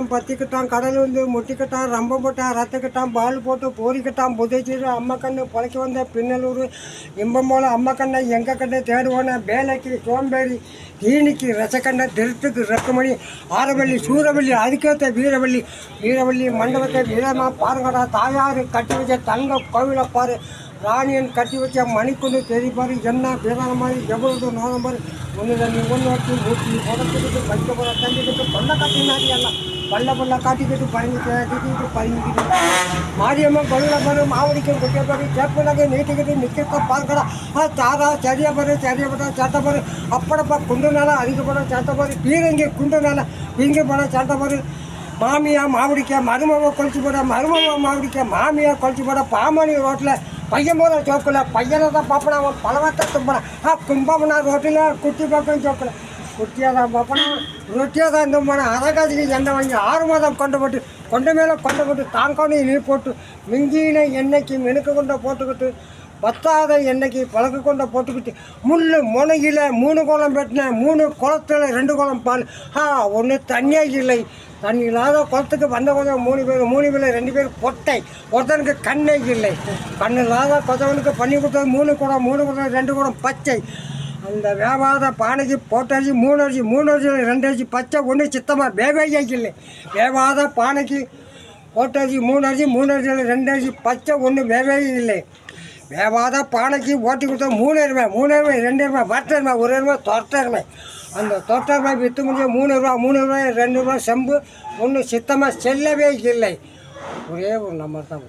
கல்யாணம் பத்திக்கிட்டான் கடல் வந்து முட்டிக்கிட்டான் ரம்பம் போட்டான் ரத்தக்கிட்டான் பால் போட்டு போரிக்கிட்டான் புதைச்சிட்டு அம்மா கண்ணு பழைக்க வந்த பின்னலூர் இன்பம் போல அம்மா கண்ணை எங்கள் கண்ணை தேடுவான வேலைக்கு சோம்பேறி. தீனிக்கு ரசக்கண்ண திருத்துக்கு ரக்கமணி ஆரவள்ளி சூரவள்ளி அதுக்கேற்ற வீரவள்ளி வீரவள்ளி மண்டபத்தை வீரமா பாருங்கடா தாயாரு கட்டி வச்ச தங்க கோவிலை பாரு. ராணியன் கட்டி வச்ச மணிக்குண்டு தெரிப்பாரு என்ன பேரான மாதிரி எவ்வளவு நாதம் பாரு. ஒன்று தண்ணி ஒன்று வச்சு ஊற்றி உடச்சுக்கிட்டு பஞ்ச போல தள்ளிக்கிட்டு பல்ல காட்டினாடி எல்லாம் பல்ல பல்ல காட்டிக்கிட்டு பயந்துக்கிட்டு பயந்துக்கிட்டு மாரியம்மன் கொள்ள பாரு மாவடிக்கும் குட்டிய பாரு சேப்பு நகை நீட்டிக்கிட்டு நிற்கிறத பார்க்கடா தாரா சரியா பாரு சரியா பாரு சேட்டை பாரு. அப்படப்பா குண்டுனால அவங்க படம் சேர்த்த போது பீரங்கி குண்டுனால இவங்க படம் சேர்த்த போது மாமியா மாவடிக்க மருமவை கொளிச்சு போட மருமக மாவடிக்க மாமியா கொளிச்சு போட பாமணி ரோட்டில் பையன் போல சோக்கில் பையனை தான் பார்ப்பனா அவன் பலவத்தை தும்பினான் ஆ கும்பம்னா ரோட்டில் குட்டி பக்கம் சோக்கில் குட்டியாக தான் பார்ப்பனா ரொட்டியாக தான் தும்பினான் அதற்காச்சுக்கு எண்ணெய் வாங்கி ஆறு மாதம் கொண்டு போட்டு கொண்ட மேலே கொண்டு போட்டு தாங்கோனி நீ போட்டு மிஞ்சின எண்ணெய்க்கு மினுக்கு கொண்ட போட்டுக்கிட்டு பத்தாத என்னைக்கு பழக்க கொண்ட போட்டுக்கிட்டு முள் முனையில் மூணு குளம் வெட்டினேன் மூணு குளத்துல ரெண்டு குளம் பால். ஆ ஒன்று தண்ணியே இல்லை. தண்ணி இல்லாத குளத்துக்கு வந்த கொஞ்சம் மூணு பேர் மூணு பேர் ரெண்டு பேர் பொட்டை. ஒருத்தனுக்கு கண்ணே இல்லை. கண்ணு இல்லாத கொத்தவனுக்கு பண்ணி கொடுத்தது மூணு குடம் மூணு குடம் ரெண்டு குடம் பச்சை. அந்த வேவாத பானைக்கு போட்டரிசி மூணு அரிசி மூணு அரிசி ரெண்டு அரிசி பச்சை ஒன்று சித்தமாக வேவையே இல்லை. வேவாத பானைக்கு போட்டரிசி மூணு அரிசி மூணு அரிசி ரெண்டு அரிசி பச்சை ஒன்று வேவே இல்லை. வேவாத பானைக்கு ஓட்டி கொடுத்தா மூணு எருமை மூணு ரூபாய் ரெண்டு எருமை வட்ட எருமை ஒரு எருமை தொட்ட எருமை. அந்த தொட்ட எருமை விற்று முடிஞ்ச மூணு ரூபா மூணு ரூபாய் ரெண்டு ரூபா செம்பு ஒன்று சித்தமாக செல்லவே இல்லை. ஒரே ஒரு நம்பர் தான்.